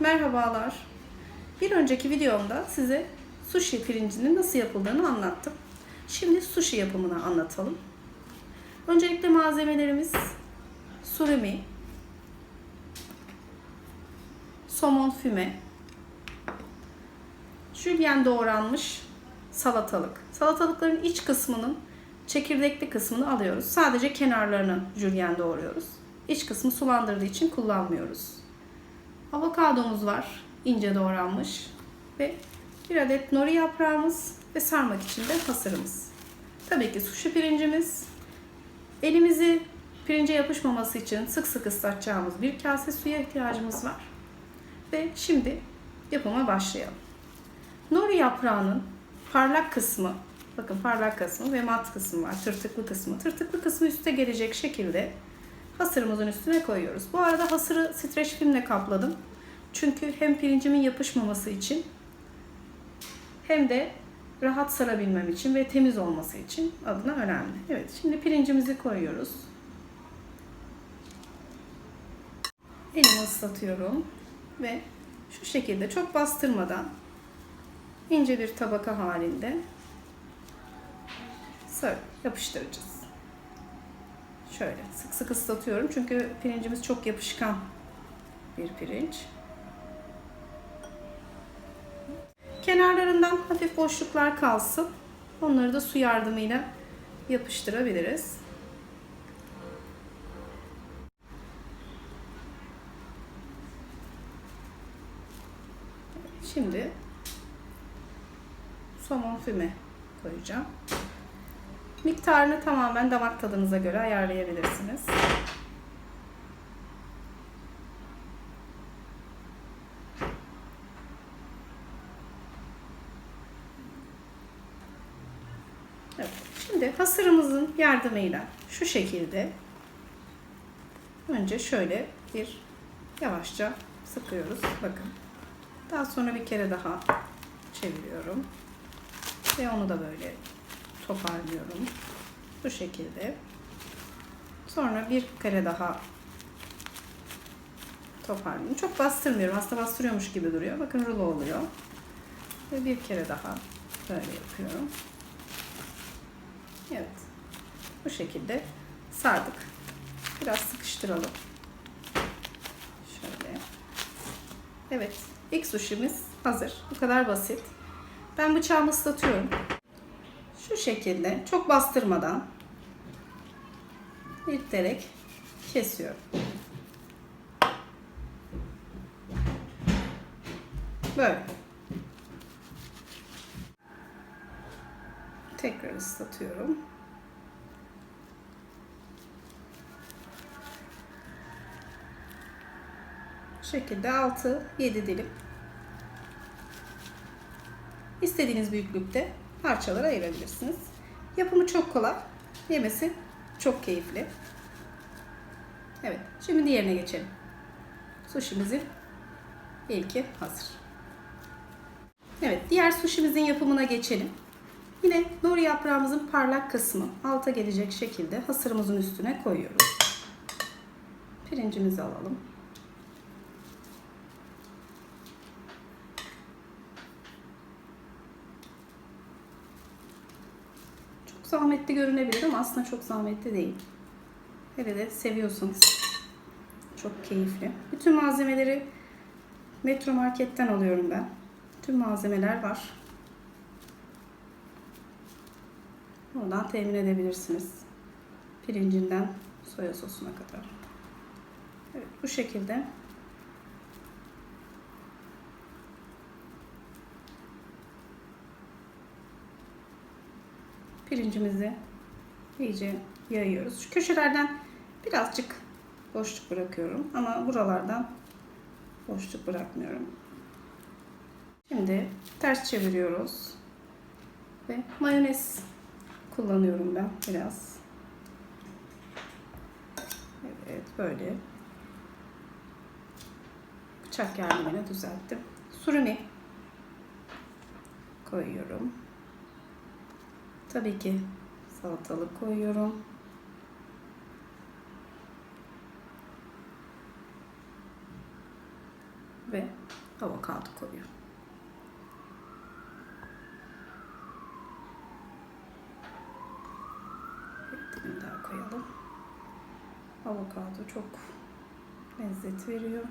Merhabalar. Bir önceki videomda size sushi pirincinin nasıl yapıldığını anlattım. Şimdi sushi yapımını anlatalım. Öncelikle malzemelerimiz surimi, somon füme, jülyen doğranmış salatalık. Salatalıkların iç kısmının çekirdekli kısmını alıyoruz. Sadece kenarlarını jülyen doğruyoruz. İç kısmı sulandırdığı için kullanmıyoruz. Avokadomuz var, ince doğranmış ve bir adet nori yaprağımız ve sarmak için de hasırımız. Tabii ki sushi pirincimiz. Elimizi pirince yapışmaması için sık sık ıslatacağımız bir kase suya ihtiyacımız var. Ve şimdi yapıma başlayalım. Nori yaprağının parlak kısmı, bakın parlak kısmı ve mat kısmı var, tırtıklı kısmı. Tırtıklı kısmı üste gelecek şekilde hasırımızın üstüne koyuyoruz. Bu arada hasırı streç filmle kapladım. Çünkü hem pirincimin yapışmaması için hem de rahat sarabilmem için ve temiz olması için adına önemli. Evet, şimdi pirincimizi koyuyoruz. Elimi ıslatıyorum ve şu şekilde çok bastırmadan ince bir tabaka halinde yapıştıracağız. Şöyle sık sık ıslatıyorum çünkü pirincimiz çok yapışkan bir pirinç. Kenarlarından hafif boşluklar kalsın. Onları da su yardımıyla yapıştırabiliriz. Şimdi somon füme koyacağım. Miktarını tamamen damak tadınıza göre ayarlayabilirsiniz. Evet. Şimdi hasırımızın yardımıyla şu şekilde önce şöyle bir yavaşça sıkıyoruz. Bakın. Daha sonra bir kere daha çeviriyorum. Ve onu da böyle toparlıyorum. Bu şekilde. Sonra bir kare daha toparlıyorum. Çok bastırmıyorum. Aslında bastırıyormuş gibi duruyor. Bakın rulo oluyor. Ve bir kere daha böyle yapıyorum. Evet. Bu şekilde sardık. Biraz sıkıştıralım. Şöyle. Evet. İlk suşimiz hazır. Bu kadar basit. Ben bıçağımı ıslatıyorum. Şekilde çok bastırmadan irterek kesiyorum. Böyle. Tekrar ıslatıyorum. Bu şekilde 6-7 dilim. İstediğiniz büyüklükte parçalara ayırabilirsiniz. Yapımı çok kolay. Yemesi çok keyifli. Evet. Şimdi diğerine geçelim. Sushi'mizin ilki hazır. Evet. Diğer sushi'mizin yapımına geçelim. Yine nori yaprağımızın parlak kısmı alta gelecek şekilde hasırımızın üstüne koyuyoruz. Pirincimizi alalım. Zahmetli görünebilir ama aslında çok zahmetli değil. Hele de seviyorsanız çok keyifli. Bütün malzemeleri Metro Market'ten alıyorum ben. Tüm malzemeler var. Oradan temin edebilirsiniz. Pirincinden soya sosuna kadar. Evet bu şekilde. Pirincimizi iyice yayıyoruz. Şu köşelerden birazcık boşluk bırakıyorum ama buralardan boşluk bırakmıyorum. Şimdi ters çeviriyoruz. Ve mayonez kullanıyorum ben biraz. Evet böyle. Bıçak yardımıyla düzelttim. Surimi koyuyorum. Tabii ki salatalık koyuyorum. ve avokado koyuyor. Bir daha koyalım. Avokado çok lezzet veriyor.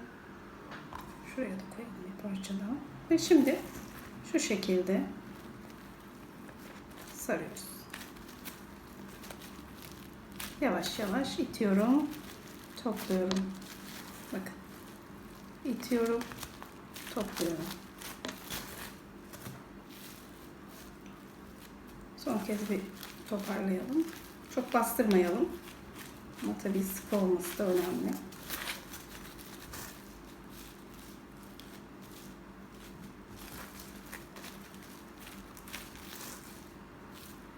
Şuraya da koyalım bir parça daha. Ve şimdi şu şekilde sarıyoruz. Yavaş yavaş itiyorum. Topluyorum. Bakın. İtiyorum. Topluyorum. Son kez bir toparlayalım. Çok bastırmayalım. Ama tabii sıkı olması da önemli.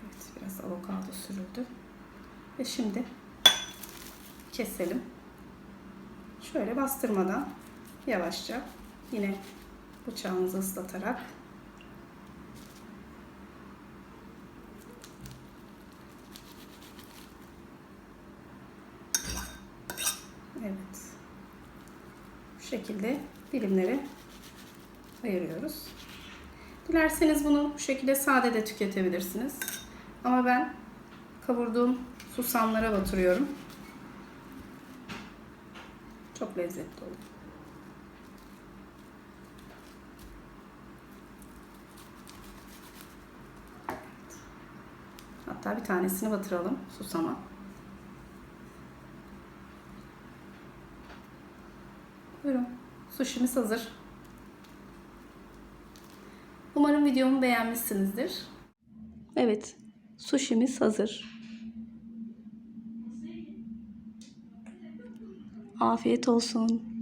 Evet, biraz sürüldü. Ve şimdi keselim. Şöyle bastırmadan yavaşça yine bıçağımızı ıslatarak Evet. Bu şekilde dilimleri ayırıyoruz. Dilerseniz bunu bu şekilde sade de tüketebilirsiniz. Ama ben kavurduğum susamlara batırıyorum. Çok lezzetli. Evet. Hatta bir tanesini batıralım susama. Buyurun. Sushimiz hazır. Umarım videomu beğenmişsinizdir. Evet, sushimiz hazır. Afiyet olsun.